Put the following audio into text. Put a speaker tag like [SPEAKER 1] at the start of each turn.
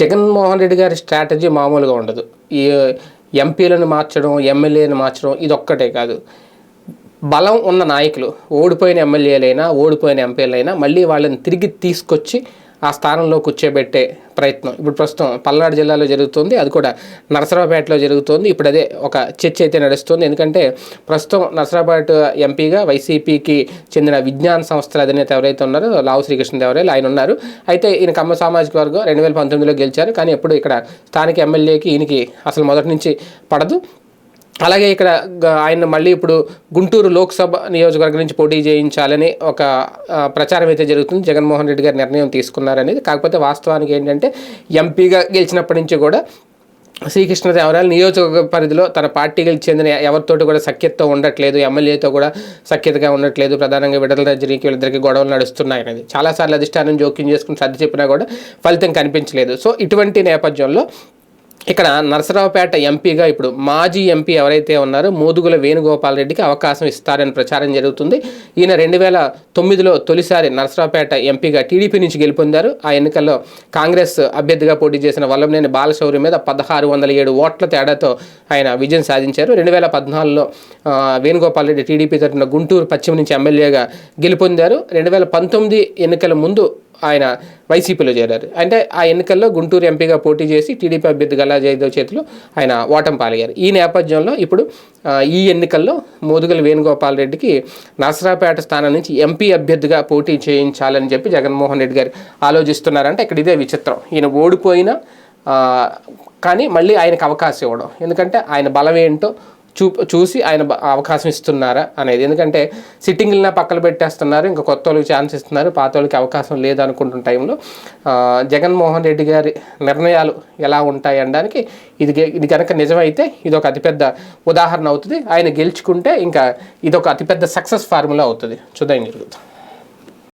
[SPEAKER 1] జగన్మోహన్ రెడ్డి గారి స్ట్రాటజీ మామూలుగా ఉండదు. ఈ ఎంపీలను మార్చడం ఎమ్మెల్యేని మార్చడం ఇది ఒక్కటే కాదు. బలం ఉన్న నాయకులు ఓడిపోయిన ఎమ్మెల్యేలైనా ఓడిపోయిన ఎంపీలైనా మళ్ళీ వాళ్ళని తిరిగి తీసుకొచ్చి ఆ స్థానంలో కూర్చోబెట్టే ప్రయత్నం. ఇప్పుడు ప్రస్తుతం పల్నాడు జిల్లాలో జరుగుతుంది అది కూడా నరసరావుపేటలో జరుగుతుంది. ఇప్పుడు అదే ఒక చర్చ అయితే నడుస్తుంది. ఎందుకంటే ప్రస్తుతం నరసరావుపేట ఎంపీగా వైసీపీకి చెందిన విజ్ఞాన సంస్థల అధినేత ఎవరైతే ఉన్నారో లావు శ్రీకృష్ణదేవరాయలు ఆయన ఉన్నారు. అయితే ఈయన కమ్మ సామాజిక వర్గం రెండు వేల పంతొమ్మిదిలో గెలిచారు. కానీ ఎప్పుడు ఇక్కడ స్థానిక ఎమ్మెల్యేకి ఈయనకి అసలు మొదటి నుంచి పడదు. అలాగే ఇక్కడ ఆయన మళ్ళీ ఇప్పుడు గుంటూరు లోక్సభ నియోజకవర్గం నుంచి పోటీ చేయించాలని ఒక ప్రచారం అయితే జరుగుతుంది. జగన్మోహన్ రెడ్డి గారు నిర్ణయం తీసుకున్నారనేది. కాకపోతే వాస్తవానికి ఏంటంటే ఎంపీగా గెలిచినప్పటి నుంచి కూడా శ్రీకృష్ణదేవరాయలు నియోజకవర్గ పరిధిలో తన పార్టీకి చెందిన ఎవరితోటి కూడా సఖ్యతతో ఉండట్లేదు. ఎమ్మెల్యేతో కూడా సఖ్యతగా ఉండట్లేదు. ప్రధానంగా విడతల రజనీకి వీళ్ళిద్దరికి గొడవలు నడుస్తున్నాయి అనేది చాలాసార్లు అధిష్టానం జోక్యం చేసుకుని సర్ది చెప్పినా కూడా ఫలితం కనిపించలేదు. సో ఇటువంటి నేపథ్యంలో ఇక్కడ నరసరావుపేట ఎంపీగా ఇప్పుడు మాజీ ఎంపీ ఎవరైతే ఉన్నారో మోదుగుల వేణుగోపాల్ రెడ్డికి అవకాశం ఇస్తారని ప్రచారం జరుగుతుంది. ఈయన రెండు వేల తొమ్మిదిలో తొలిసారి నరసరావుపేట ఎంపీగా టీడీపీ నుంచి గెలుపొందారు. ఆ ఎన్నికల్లో కాంగ్రెస్ అభ్యర్థిగా పోటీ చేసిన వల్లభనేని బాలశౌరి మీద పదహారు వందల ఏడు ఓట్ల తేడాతో ఆయన విజయం సాధించారు. రెండు వేల పద్నాలుగులో వేణుగోపాల్ రెడ్డి టీడీపీ తరఫున గుంటూరు పశ్చిమ నుంచి ఎమ్మెల్యేగా గెలుపొందారు. రెండు వేల పంతొమ్మిది ఎన్నికల ముందు ఆయన వైసీపీలో చేరారు. అంటే ఆ ఎన్నికల్లో గుంటూరు ఎంపీగా పోటీ చేసి టీడీపీ అభ్యర్థి గల్లా జయదేవ్ చేతిలో ఆయన ఓటం పాలయ్యారు. ఈ నేపథ్యంలో ఇప్పుడు ఈ ఎన్నికల్లో మోదుగల వేణుగోపాల్ రెడ్డికి నరసరాపేట స్థానం నుంచి ఎంపీ అభ్యర్థిగా పోటీ చేయించాలని చెప్పి జగన్మోహన్ రెడ్డి గారు ఆలోచిస్తున్నారంటే ఇక్కడ ఇదే విచిత్రం. ఈయన ఓడిపోయినా కానీ మళ్ళీ ఆయనకు అవకాశం ఇవ్వడం. ఎందుకంటే ఆయన బలం ఏంటో చూ చూసి ఆయన అవకాశం ఇస్తున్నారా అనేది. ఎందుకంటే సిట్టింగ్లనే పక్కన పెట్టేస్తున్నారు ఇంకా కొత్త వాళ్ళకి ఛాన్స్ ఇస్తున్నారు పాత వాళ్ళకి అవకాశం లేదనుకుంటున్న టైంలో జగన్మోహన్ రెడ్డి గారి నిర్ణయాలు ఎలా ఉంటాయి అనడానికి ఇది గె- ఇది కనుక నిజమైతే ఇది ఒక అతిపెద్ద ఉదాహరణ అవుతుంది. ఆయన గెలుచుకుంటే ఇంకా ఇది ఒక అతిపెద్ద సక్సెస్ ఫార్ములా అవుతుంది. చూద్దాం జరుగుతుంది